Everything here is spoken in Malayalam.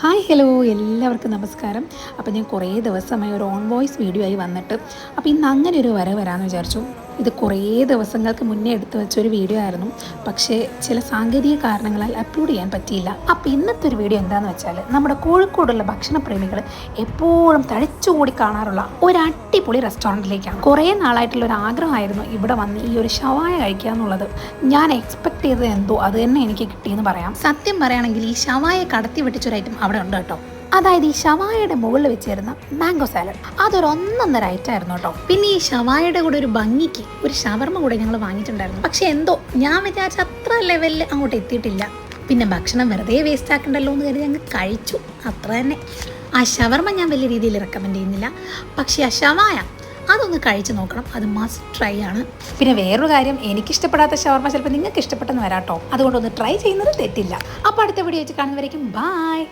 ഹായ് ഹലോ എല്ലാവർക്കും നമസ്കാരം. അപ്പോൾ ഞാൻ കുറേ ദിവസമായി ഒരു ഓൺ വോയിസ് വീഡിയോ ആയി വന്നിട്ട്. അപ്പോൾ ഇന്ന് അങ്ങനെ ഒരു വര വരാമെന്ന് വിചാരിച്ചു. ഇത് കുറേ ദിവസങ്ങൾക്ക് മുന്നേ എടുത്തു വെച്ച ഒരു വീഡിയോ ആയിരുന്നു. പക്ഷേ ചില സാങ്കേതിക കാരണങ്ങളാൽ അപ്ലോഡ് ചെയ്യാൻ പറ്റിയില്ല. അപ്പോൾ ഇന്നത്തെ ഒരു വീഡിയോ എന്താണെന്ന് വെച്ചാൽ നമ്മുടെ കോഴിക്കോടുള്ള ഭക്ഷണപ്രേമികൾ എപ്പോഴും തഴച്ചുകൂടി കാണാറുള്ള ഒരു അടിപൊളി റെസ്റ്റോറന്റിലേക്കാണ് കുറേ നാളായിട്ടുള്ള ഒരു ആഗ്രഹമായിരുന്നു ഇവിടെ വന്ന് ഈ ഒരു ഷവായ കഴിക്കുക എന്നുള്ളത്. ഞാൻ എക്സ്പെക്ട് ചെയ്തത് എന്തോ അത് തന്നെ എനിക്ക് കിട്ടിയെന്ന് പറയാം. സത്യം പറയുകയാണെങ്കിൽ ഈ ഷവായ കടത്തി വെട്ടിച്ചൊരു ഐറ്റം അവിടെ ഉണ്ട് കേട്ടോ. അതായത് ഈ ഷവായയുടെ മുകളിൽ വെച്ചിരുന്ന മാംഗോ സാലഡ്. അതൊരു ഒന്നൊന്നര ഐറ്റം ആയിരുന്നു കേട്ടോ. പിന്നെ ഈ ഷവായയുടെ കൂടെ ഒരു ഭംഗിക്ക് ഒരു ഷവർമ്മ കൂടെ ഞങ്ങൾ വാങ്ങിയിട്ടുണ്ടായിരുന്നു. പക്ഷെ എന്തോ ഞാൻ വിചാരിച്ച അത്ര ലെവലിൽ അങ്ങോട്ട് എത്തിയിട്ടില്ല. പിന്നെ ഭക്ഷണം വെറുതെ വേസ്റ്റ് ആക്കണ്ടല്ലോ എന്ന് കരുതി ഞങ്ങൾ കഴിച്ചു. അത്ര തന്നെ. ആ ഷവർമ്മ ഞാൻ വലിയ രീതിയിൽ റെക്കമെൻഡ് ചെയ്യുന്നില്ല. പക്ഷേ ആ ഷവായ അതൊന്ന് കഴിച്ചു നോക്കണം. അത് മസ്റ്റ് ട്രൈ ആണ്. പിന്നെ വേറൊരു കാര്യം എനിക്ക് ഇഷ്ടപ്പെടാത്ത ഷവർമ്മ ചിലപ്പോൾ നിങ്ങൾക്ക് ഇഷ്ടപ്പെട്ടെന്ന് വരാട്ടോ അതുകൊണ്ടൊന്ന് ട്രൈ ചെയ്യുന്നത് തെറ്റില്ല. അപ്പോൾ അടുത്ത വീഡിയോ വെച്ച് കാണുന്നവരേക്കും ബായ്